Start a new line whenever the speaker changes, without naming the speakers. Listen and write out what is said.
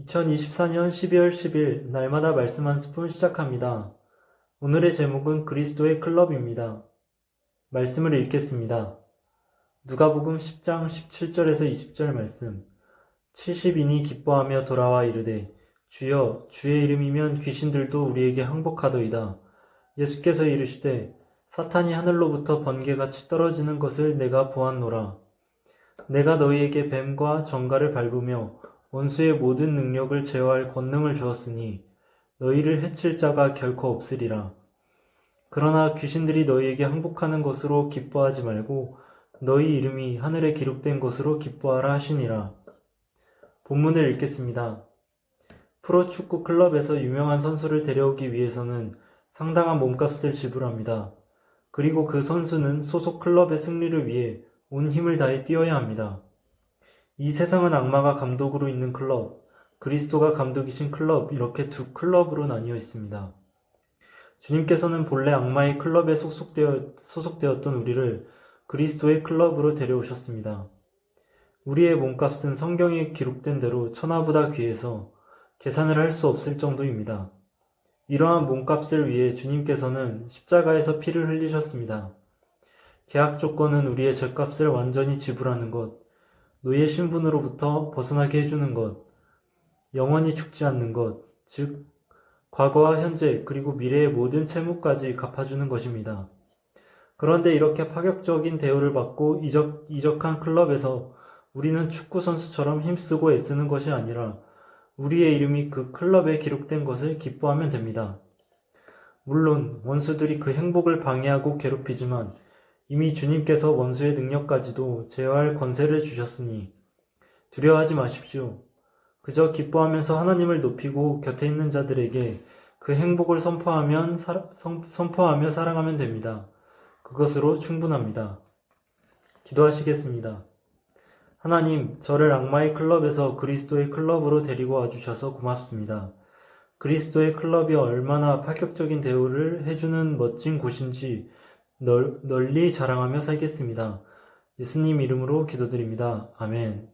2024년 12월 10일 날마다 말씀 한 스푼 시작합니다. 오늘의 제목은 그리스도의 클럽입니다. 말씀을 읽겠습니다. 누가복음 10장 17절에서 20절 말씀. 70인이 기뻐하며 돌아와 이르되 주여 주의 이름이면 귀신들도 우리에게 항복하더이다. 예수께서 이르시되 사탄이 하늘로부터 번개같이 떨어지는 것을 내가 보았노라. 내가 너희에게 뱀과 정갈을 밟으며 원수의 모든 능력을 제어할 권능을 주었으니 너희를 해칠 자가 결코 없으리라. 그러나 귀신들이 너희에게 항복하는 것으로 기뻐하지 말고 너희 이름이 하늘에 기록된 것으로 기뻐하라 하시니라. 본문을 읽겠습니다. 프로축구 클럽에서 유명한 선수를 데려오기 위해서는 상당한 몸값을 지불합니다. 그리고 그 선수는 소속 클럽의 승리를 위해 온 힘을 다해 뛰어야 합니다. 이 세상은 악마가 감독으로 있는 클럽, 그리스도가 감독이신 클럽, 이렇게 두 클럽으로 나뉘어 있습니다. 주님께서는 본래 악마의 클럽에 소속되어, 소속되었던 우리를 그리스도의 클럽으로 데려오셨습니다. 우리의 몸값은 성경에 기록된 대로 천하보다 귀해서 계산을 할 수 없을 정도입니다. 이러한 몸값을 위해 주님께서는 십자가에서 피를 흘리셨습니다. 계약 조건은 우리의 죄값을 완전히 지불하는 것, 노예 신분으로부터 벗어나게 해주는 것, 영원히 죽지 않는 것, 즉, 과거와 현재 그리고 미래의 모든 채무까지 갚아주는 것입니다. 그런데 이렇게 파격적인 대우를 받고 이적, 이적한 클럽에서 우리는 축구 선수처럼 힘쓰고 애쓰는 것이 아니라 우리의 이름이 그 클럽에 기록된 것을 기뻐하면 됩니다. 물론 원수들이 그 행복을 방해하고 괴롭히지만 이미 주님께서 원수의 능력까지도 제어할 권세를 주셨으니 두려워하지 마십시오. 그저 기뻐하면서 하나님을 높이고 곁에 있는 자들에게 그 행복을 선포하면 선포하며 사랑하면 됩니다. 그것으로 충분합니다. 기도하시겠습니다. 하나님, 저를 악마의 클럽에서 그리스도의 클럽으로 데리고 와주셔서 고맙습니다. 그리스도의 클럽이 얼마나 파격적인 대우를 해주는 멋진 곳인지 널, 널리 자랑하며 살겠습니다. 예수님 이름으로 기도드립니다. 아멘.